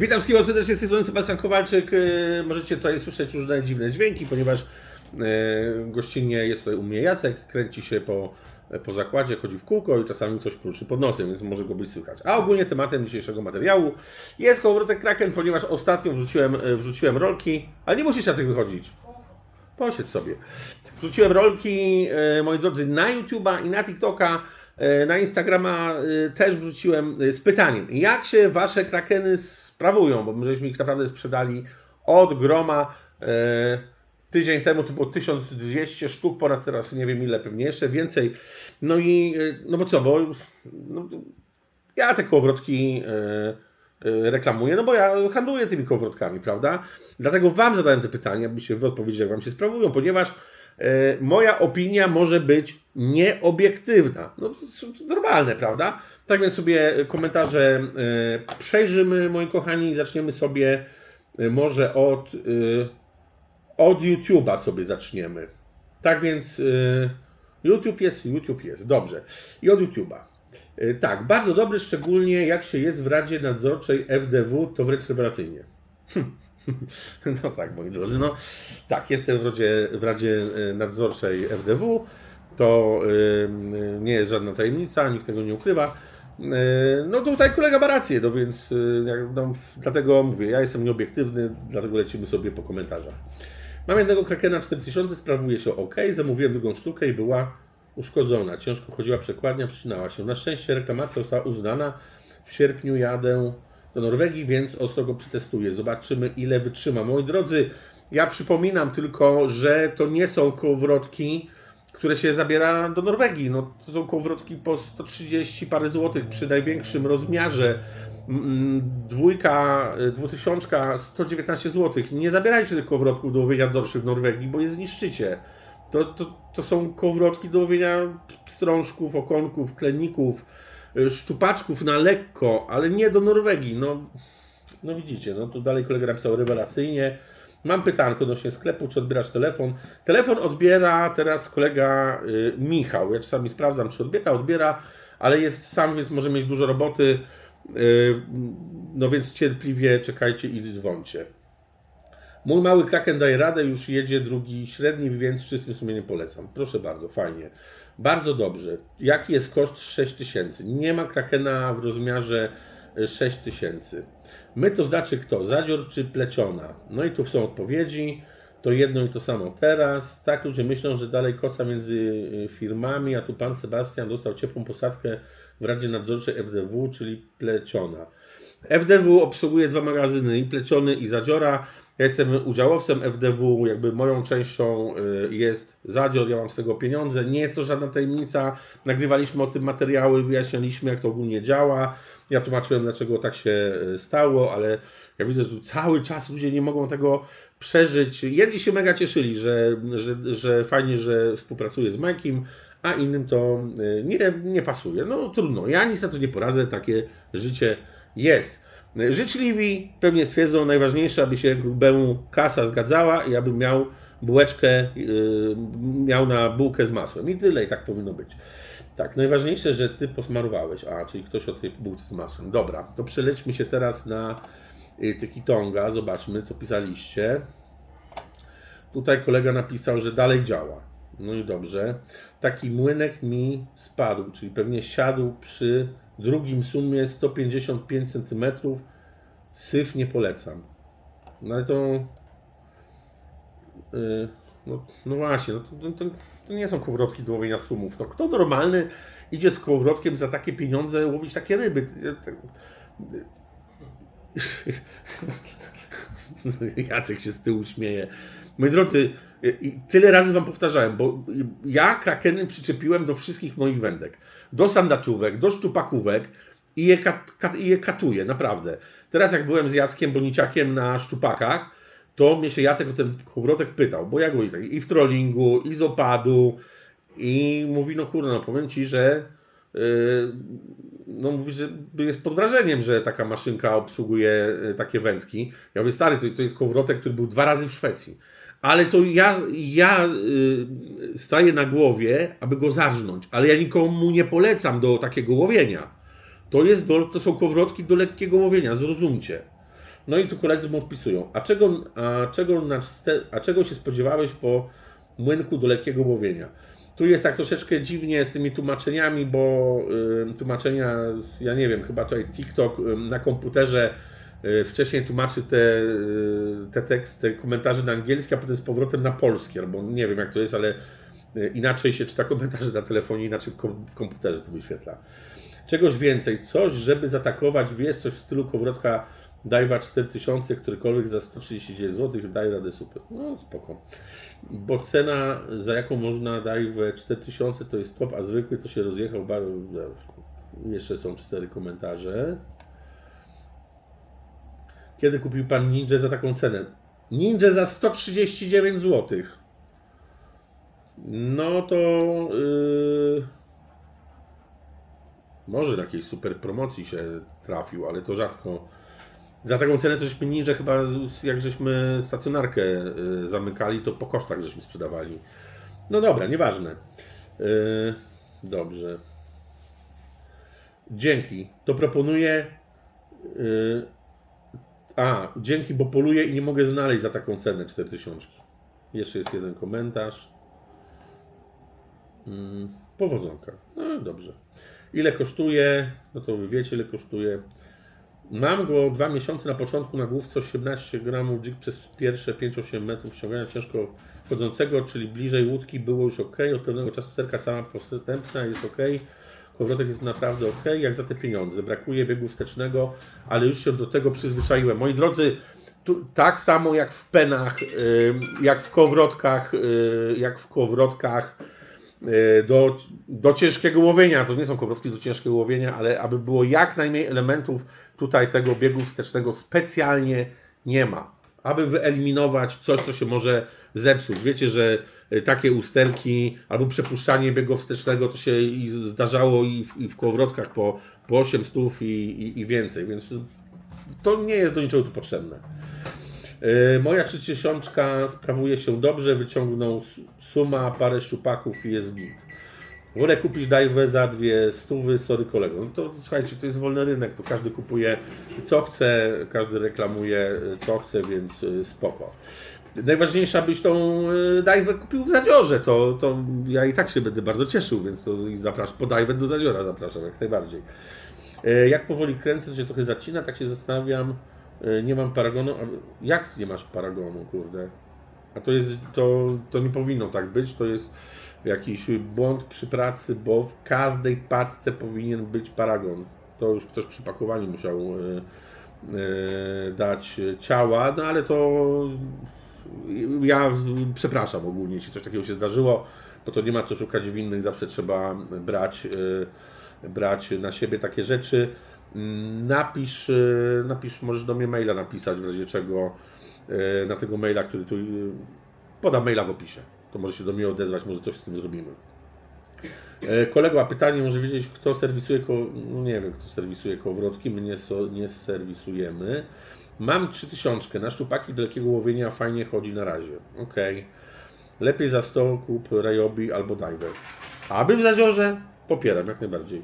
Witam wszystkich bardzo serdecznie, z tej strony Sebastian Kowalczyk. E, Możecie tutaj słyszeć różne dziwne dźwięki, ponieważ e, gościnnie jest tutaj u mnie Jacek, kręci się po, po zakładzie, chodzi w kółko i czasami coś kruszy pod nosem, więc może go być słychać. A ogólnie tematem dzisiejszego materiału jest kołowrotek Kraken, ponieważ ostatnio wrzuciłem, e, wrzuciłem rolki, ale nie musisz Jacek wychodzić. Posiedź sobie. Wrzuciłem rolki, e, moi drodzy, na YouTube'a i na TikToka. E, Na Instagrama e, też wrzuciłem e, z pytaniem, jak się wasze krakeny sprawują, bo my żeśmy ich naprawdę sprzedali od groma. Tydzień temu to było 1200 sztuk, ponad teraz nie wiem ile, pewnie jeszcze więcej. No i no bo co, bo no, ja te kołowrotki reklamuję, no bo ja handluję tymi kołowrotkami, prawda? Dlatego Wam zadałem te pytania, abyście Wy odpowiedzieli, jak Wam się sprawują, ponieważ moja opinia może być nieobiektywna. No normalne, prawda? Tak więc sobie komentarze e, przejrzymy, moi kochani, i zaczniemy sobie e, może od, e, od YouTube'a sobie zaczniemy. Tak więc YouTube jest, YouTube jest, dobrze. I od YouTube'a. Tak, bardzo dobry, szczególnie jak się jest w Radzie Nadzorczej FDW, to wręcz rewelacyjnie. No tak, moi drodzy, no tak, jestem w Radzie, w Radzie y, Nadzorczej FDW, to y, y, nie jest żadna tajemnica, nikt tego nie ukrywa. Y, No tutaj kolega ma rację, no więc y, jak- no, dlatego mówię, ja jestem nieobiektywny, dlatego lecimy sobie po komentarzach. Mam jednego Krakena 4000, sprawuje się ok. Zamówiłem drugą sztukę i była uszkodzona. Ciężko chodziła przekładnia, przycinała się. Na szczęście reklamacja została uznana. W sierpniu jadę do Norwegii, więc ostro go przetestuję. Zobaczymy, ile wytrzyma. Moi drodzy, ja przypominam tylko, że to nie są kołowrotki, które się zabiera do Norwegii. No, to są kołowrotki po 130 parę złotych przy największym rozmiarze. Mm, Dwójka, y, dwutysiączka, 119 zł. Nie zabierajcie tych kołowrotków do łowienia dorszych w Norwegii, bo je zniszczycie. To, to, to są kołowrotki do łowienia strążków, okonków, kleników, y, szczupaczków na lekko, ale nie do Norwegii. No, no widzicie, no tu dalej kolega napisał rewelacyjnie. Mam pytanko odnośnie sklepu, czy odbierasz telefon? Telefon odbiera teraz kolega y, Michał. Ja czasami sprawdzam, czy odbiera, odbiera, ale jest sam, więc może mieć dużo roboty. Y, no więc cierpliwie czekajcie i dzwońcie. Mój mały kraken daje radę, już jedzie drugi średni, więc czystym sumieniem polecam. Proszę bardzo, fajnie. Bardzo dobrze. Jaki jest koszt 6000? Nie ma krakena w rozmiarze y, 6000. My to znaczy kto? Zadzior czy pleciona? No i tu są odpowiedzi. To jedno i to samo teraz. Tak ludzie myślą, że dalej koca między y, firmami, a tu pan Sebastian dostał ciepłą posadkę w Radzie Nadzorczej FDW, czyli pleciona. FDW obsługuje dwa magazyny, i pleciony, i zadziora. Ja jestem udziałowcem FDW, jakby moją częścią y, jest zadzior, ja mam z tego pieniądze. Nie jest to żadna tajemnica. Nagrywaliśmy o tym materiały, wyjaśnialiśmy, jak to ogólnie działa. Ja tłumaczyłem, dlaczego tak się y, stało, ale ja widzę, że tu cały czas ludzie nie mogą tego przeżyć. Jedni się mega cieszyli, że, że, że fajnie, że współpracuję z Majkiem, a innym to y, nie, nie pasuje. No trudno, ja nic na to nie poradzę, takie życie jest. Życzliwi pewnie stwierdzą, najważniejsze, aby się grubemu kasa zgadzała i abym miał bułeczkę, yy, miał na bułkę z masłem. I tyle, i tak powinno być. Tak, najważniejsze, że ty posmarowałeś. A, czyli ktoś o tej bułce z masłem. Dobra, to przelećmy się teraz na y, Tykitonga. Zobaczmy, co pisaliście. Tutaj kolega napisał, że dalej działa. No i dobrze. Taki młynek mi spadł, czyli pewnie siadł przy drugim sumie 155 cm. Syf nie polecam. No ale to. Yy, no, no właśnie, no to, to, to nie są kołowrotki do łowienia sumów. No, kto normalny idzie z kołowrotkiem za takie pieniądze łowić takie ryby? Ja Jacek się z tyłu śmieje. Moi drodzy, tyle razy wam powtarzałem, bo ja krakeny przyczepiłem do wszystkich moich wędek. Do sandaczówek, do szczupakówek i je, kat, kat, i je katuję, naprawdę. Teraz jak byłem z Jackiem Boniciakiem na szczupakach, to mnie się Jacek o ten kołowrotek pytał, bo ja go i, tak, i w trollingu, i z opadu, i mówi, no kurde, no powiem Ci, że yy, no mówi, że jest pod wrażeniem, że taka maszynka obsługuje y, takie wędki. Ja mówię, stary, to, to jest kołowrotek, który był dwa razy w Szwecji. Ale to ja, ja y, staję na głowie, aby go zarżnąć, ale ja nikomu nie polecam do takiego łowienia. To, jest do, to są kołowrotki do lekkiego łowienia, zrozumcie. No i tu koledzy mu odpisują. A czego, a, czego a czego się spodziewałeś po młynku do lekkiego łowienia? Tu jest tak troszeczkę dziwnie z tymi tłumaczeniami, bo y, tłumaczenia, ja nie wiem, chyba tutaj TikTok y, na komputerze y, wcześniej tłumaczy te, te teksty, te komentarze na angielski, a potem z powrotem na polski, albo nie wiem jak to jest, ale inaczej się czyta komentarze na telefonie, inaczej w kom- w komputerze to wyświetla. Czegoś więcej, coś, żeby zaatakować, wiesz, coś w stylu kowrotka Dajwa 4000, którykolwiek za 139 zł, daje radę super. No spoko. Bo cena, za jaką można Dajwę 4000 to jest top, a zwykły to się rozjechał. Bardzo... Jeszcze są cztery komentarze. Kiedy kupił pan Ninja za taką cenę? Ninja za 139 zł. No to... Yy... Może na jakiejś super promocji się trafił, ale to rzadko. Za taką cenę to żeśmy ninja chyba, jak żeśmy stacjonarkę y, zamykali, to po kosztach żeśmy sprzedawali. No dobra, nieważne. Y, Dobrze. Dzięki. To proponuję. y, A, dzięki, bo poluję i nie mogę znaleźć za taką cenę 4000. Jeszcze jest jeden komentarz. Mm, Powodzonka. No dobrze. Ile kosztuje? No to wy wiecie, ile kosztuje. Mam go dwa miesiące na początku na główce 18 gramów dzik przez pierwsze 5-8 metrów ściągania ciężko chodzącego, czyli bliżej łódki było już ok. Od pewnego czasu cerka sama postępna jest ok. Kowrotek jest naprawdę ok, jak za te pieniądze. Brakuje biegu wstecznego, ale już się do tego przyzwyczaiłem. Moi drodzy, tu, tak samo jak w penach, y, jak w kowrotkach, y, jak w kowrotkach y, do, do ciężkiego łowienia. To nie są kowrotki do ciężkiego łowienia, ale aby było jak najmniej elementów tutaj tego biegu wstecznego specjalnie nie ma. Aby wyeliminować coś, co się może zepsuć. Wiecie, że y, takie usterki albo przepuszczanie biegu wstecznego to się i zdarzało i w, i w po, po 8 stów i, i, i więcej, więc to nie jest do niczego tu potrzebne. Yy, Moja trzydziesiączka sprawuje się dobrze, wyciągnął suma, parę szczupaków i jest git. Wolę kupić dajwę za dwie stówy, sorry kolego. No to słuchajcie, to jest wolny rynek, to każdy kupuje co chce, każdy reklamuje co chce, więc y, spoko. Najważniejsze, abyś tą y, dajwę kupił w Zadziorze, to, to ja i tak się będę bardzo cieszył, więc to zapraszam, po dajwę do Zadziora zapraszam, jak najbardziej. E, Jak powoli kręcę, to się trochę zacina, tak się zastanawiam. Nie mam paragonu. Jak nie masz paragonu, kurde? A to jest, to, to nie powinno tak być. To jest jakiś błąd przy pracy, bo w każdej paczce powinien być paragon. To już ktoś przy pakowaniu musiał e, e, dać ciała, no ale to ja przepraszam ogólnie, jeśli coś takiego się zdarzyło, bo to nie ma co szukać winnych, zawsze trzeba brać, e, brać na siebie takie rzeczy. Napisz, napisz, możesz do mnie maila napisać w razie czego na tego maila, który tu e, podam maila w opisie. To może się do mnie odezwać, może coś z tym zrobimy. E, Kolego, a pytanie, może wiedzieć, kto serwisuje koło... No nie wiem, kto serwisuje kołowrotki, my nie, so, nie serwisujemy. Mam 3000, na szczupaki do lekkiego łowienia fajnie chodzi na razie. Okej. Lepiej za 100 kup Rayobi albo Diver. Aby w zaziorze? Popieram, jak najbardziej.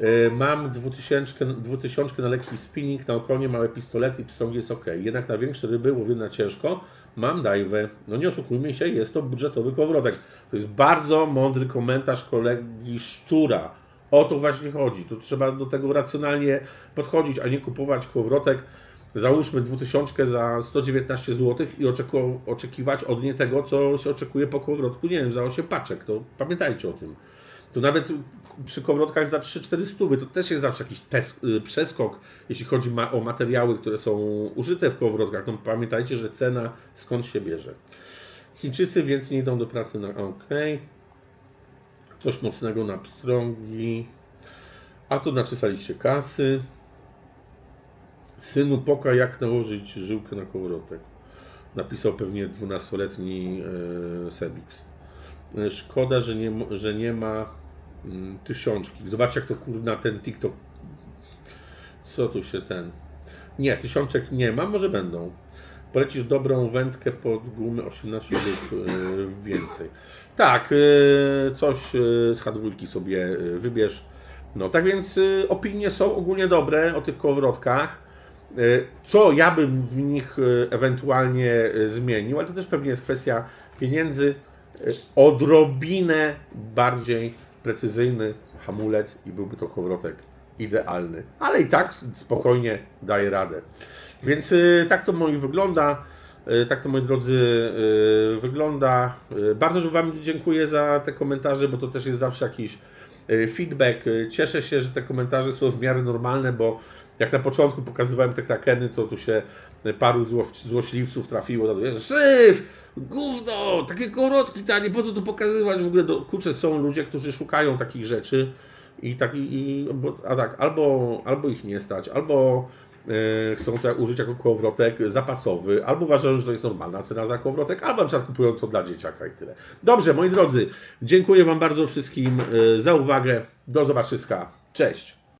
E, Mam 2000, 2000 na lekki spinning, na okonie małe pistolety i pstrąg jest ok. Jednak na większe ryby łowię na ciężko. Mam dajwę. No nie oszukujmy się, jest to budżetowy kołowrotek. To jest bardzo mądry komentarz kolegi Szczura. O to właśnie chodzi. Tu trzeba do tego racjonalnie podchodzić, a nie kupować kołowrotek. Załóżmy 2000 za 119 zł i oczeku- oczekiwać od nie tego, co się oczekuje po kołowrotku, nie wiem, za 8 paczek. To pamiętajcie o tym. To nawet przy kołowrotkach za 3-4 stówy to też jest zawsze jakiś y, przeskok, jeśli chodzi ma, o materiały, które są użyte w kołowrotkach. No pamiętajcie, że cena skąd się bierze. Chińczycy więc nie idą do pracy na OK. Coś mocnego na pstrągi. A tu naczesaliście kasy. Synu, poka jak nałożyć żyłkę na kołowrotek. Napisał pewnie 12-letni e, Sebix. E, Szkoda, że nie, że nie ma tysiączki. Zobaczcie, jak to kurna ten TikTok. Co tu się ten. Nie, tysiączek nie ma, może będą. Polecisz dobrą wędkę pod gumy 18 lub e, więcej. Tak, e, coś e, z Hadwulki sobie wybierz. No tak więc opinie są ogólnie dobre o tych kołowrotkach. co ja bym w nich ewentualnie zmienił, ale to też pewnie jest kwestia pieniędzy. Odrobinę bardziej precyzyjny hamulec i byłby to kołowrotek idealny, ale i tak spokojnie daje radę. Więc y, tak to moi wygląda. Y, Tak to moi drodzy y, wygląda. Bardzo Wam dziękuję za te komentarze, bo to też jest zawsze jakiś feedback. Cieszę się, że te komentarze są w miarę normalne, bo jak na początku pokazywałem te krakeny, to tu się paru zło, złośliwców trafiło. na Syf! Gówno! Takie kołowrotki tanie, po co to pokazywać? W ogóle do, kurczę, są ludzie, którzy szukają takich rzeczy i tak, i, i, bo, a tak, albo, albo ich nie stać, albo e, chcą to użyć jako kołowrotek zapasowy, albo uważają, że to jest normalna cena za kołowrotek, albo na przykład kupują to dla dzieciaka i tyle. Dobrze, moi drodzy, dziękuję Wam bardzo wszystkim e, za uwagę. Do zobaczyska. Cześć!